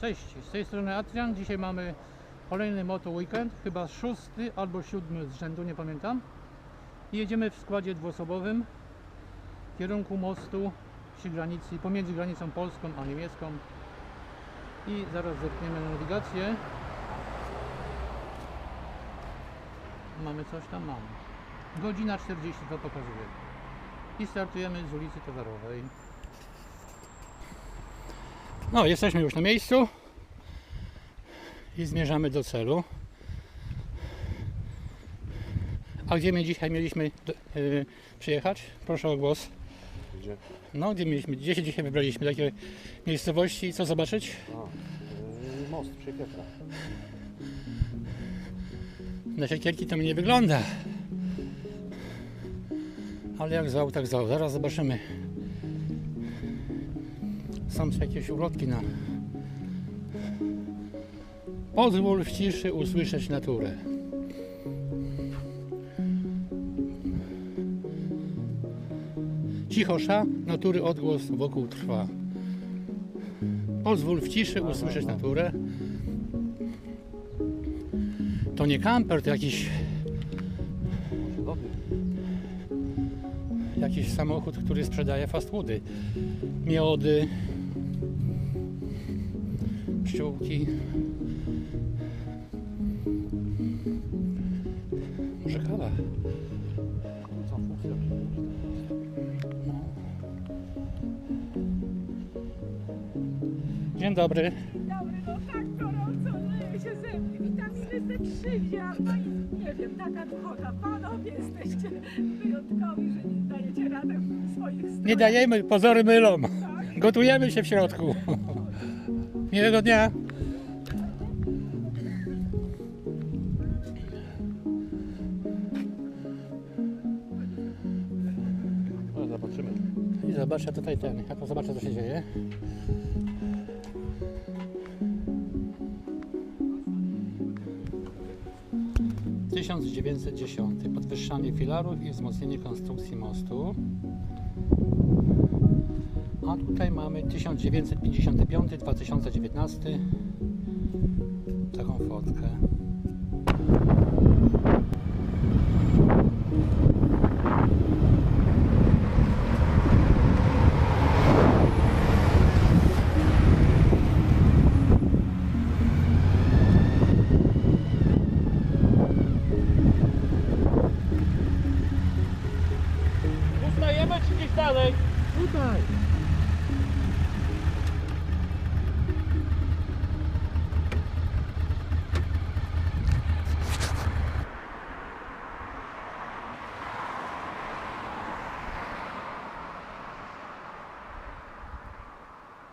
Cześć, z tej strony Adrian. Dzisiaj mamy kolejny moto weekend, chyba szósty albo siódmy z rzędu, nie pamiętam. Jedziemy w składzie dwuosobowym w kierunku mostu przy granicy, pomiędzy granicą polską a niemiecką. I zaraz zerkniemy na nawigację. Mamy coś tam, mamy. Godzina 42 pokazuje. I startujemy z ulicy Towarowej. No, jesteśmy już na miejscu i zmierzamy do celu. A gdzie my dzisiaj mieliśmy yy, przyjechać? Proszę o głos. Gdzie? No, gdzie mieliśmy, gdzie się dzisiaj wybraliśmy? Takie miejscowości, co zobaczyć? A, yy, most przy. Na siekierki to mi nie wygląda. Ale jak zwał, tak zwał. Zaraz zobaczymy. Są tu jakieś ulotki na... Pozwól w ciszy usłyszeć naturę. Cichosza, natury odgłos wokół trwa. Pozwól w ciszy usłyszeć naturę. To nie kamper, to jakiś, jakiś samochód, który sprzedaje fast foody. Miody, pszczółki. Może kawa. Przyjdzie? Dzień dobry. Dobry, no tak gorąco, leje się ze mnie. Witaminy D3 wzięłam, no i nie wiem, taka duchota. Panowie jesteście wyjątkowi, że nie dajecie radę w swoich strojach. Nie dajemy, pozory mylą. Gotujemy się w środku. Miłego dnia. No, zobaczymy. I zobaczę tutaj ten, jak to zobaczę co się dzieje. ...1910. Podwyższanie filarów i wzmocnienie konstrukcji mostu. A tutaj mamy 1955-2019. Taką fotkę.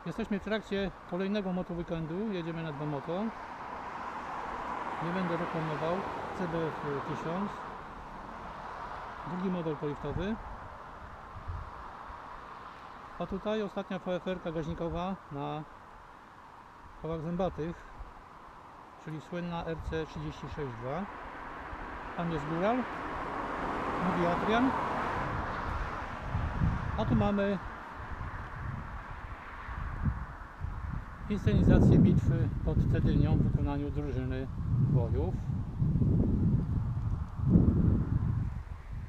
Jesteśmy w trakcie kolejnego moto weekendu. Jedziemy na dwa moto. Nie będę reklamował. CBF 1000 drugi model poliftowy. A tutaj ostatnia VFR-ka gaźnikowa na kołach zębatych, czyli słynna RC362. Tam jest góral, mówi Adrian. A tu mamy inscenizację bitwy pod Cedynią w wykonaniu drużyny bojów.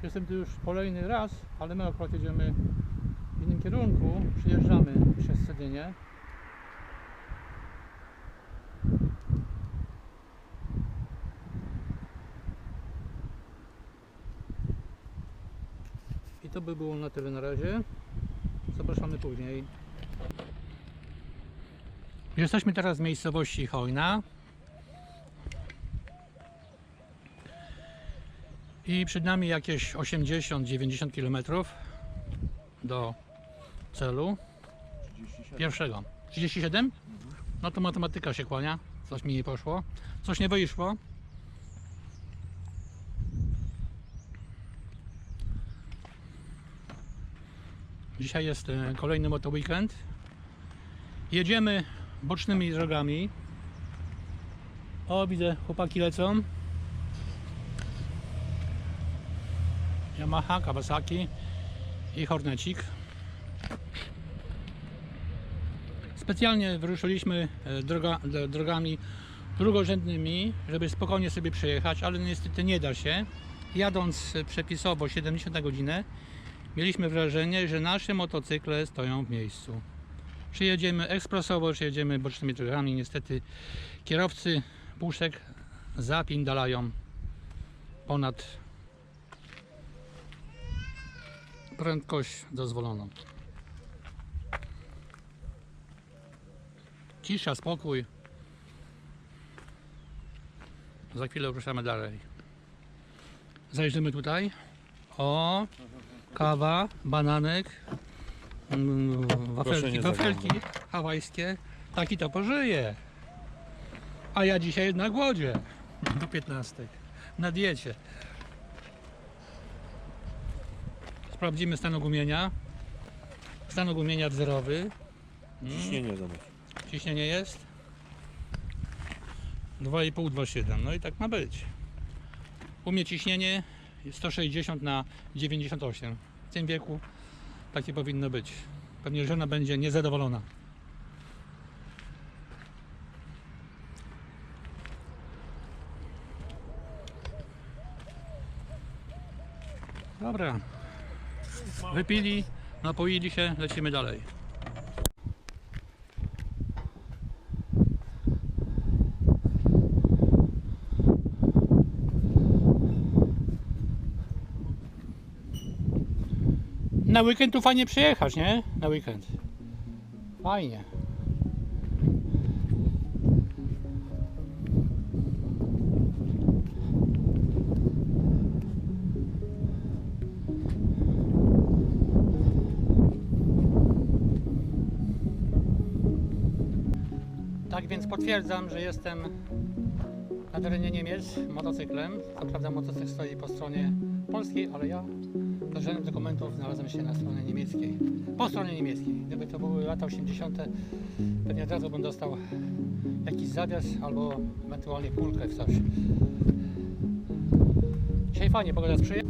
Jestem tu już kolejny raz, ale my akurat jedziemy w innym kierunku. Przyjeżdżamy przez Cedynię. I to by było na tyle na razie. Zapraszamy później. Jesteśmy teraz w miejscowości Hojna. I przed nami jakieś 80-90 km do celu 37. pierwszego. 37? No to matematyka się kłania. Coś mi nie poszło. Coś nie wyszło. Dzisiaj jest e, kolejny moto weekend. Jedziemy bocznymi drogami. O, widzę, chłopaki lecą. Yamaha, Kawasaki i Hornecik. Specjalnie wyruszyliśmy e, droga, drogami drugorzędnymi, żeby spokojnie sobie przejechać, ale niestety nie da się. Jadąc przepisowo 70 na godzinę, mieliśmy wrażenie, że nasze motocykle stoją w miejscu. Czy jedziemy ekspresowo, czy jedziemy bocznymi drogami, niestety kierowcy puszek zapindalają ponad prędkość dozwoloną. Cisza, spokój. Za chwilę ruszamy dalej. Zajrzymy tutaj. O, kawa, bananek, mm, wafelki, nie wafelki hawajskie. Taki to pożyje. A ja dzisiaj na głodzie do 15. Na diecie. Sprawdzimy stan ogumienia. Stan ogumienia wzorowy. Mm. Ciśnienie zobacz. Ciśnienie jest 2,5-2,7. No i tak ma być. U mnie ciśnienie jest 160 na 98. W tym wieku takie powinno być. Pewnie żona będzie niezadowolona. Dobra. Wypili, napoili się, lecimy dalej. Na weekend tu fajnie przyjechać, nie? Na weekend. Fajnie. Tak więc potwierdzam, że jestem na terenie Niemiec motocyklem. Co prawda motocykl stoi po stronie polskiej, ale ja bez żadnych dokumentów znalazłem się na stronie niemieckiej. Po stronie niemieckiej. Gdyby to były lata 80., pewnie od razu bym dostał jakiś zawias albo ewentualnie kulkę w coś. Dzisiaj fajnie, pogoda sprzyja.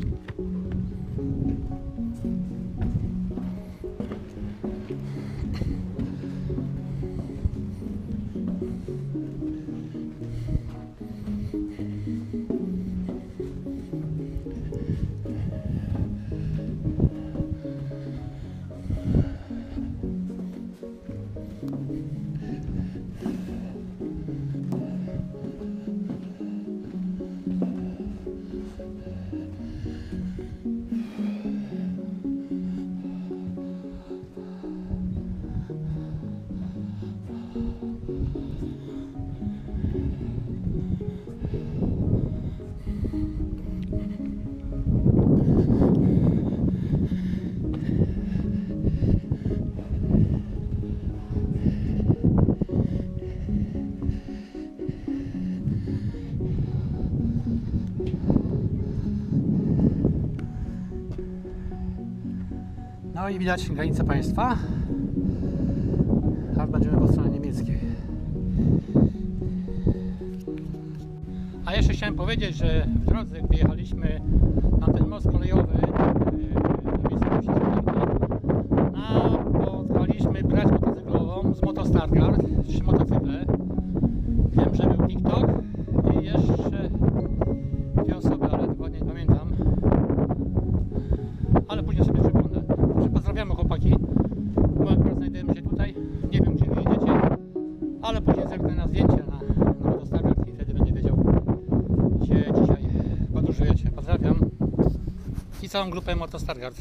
No i widać granicę państwa. Teraz będziemy po stronie niemieckiej. A jeszcze chciałem powiedzieć, że w drodze, gdy jechaliśmy na ten most kolejowy później zerknę na zdjęcie na, na Motostagard i wtedy będę wiedział, gdzie dzisiaj podróżujecie. Pozdrawiam i całą grupę Motostargard.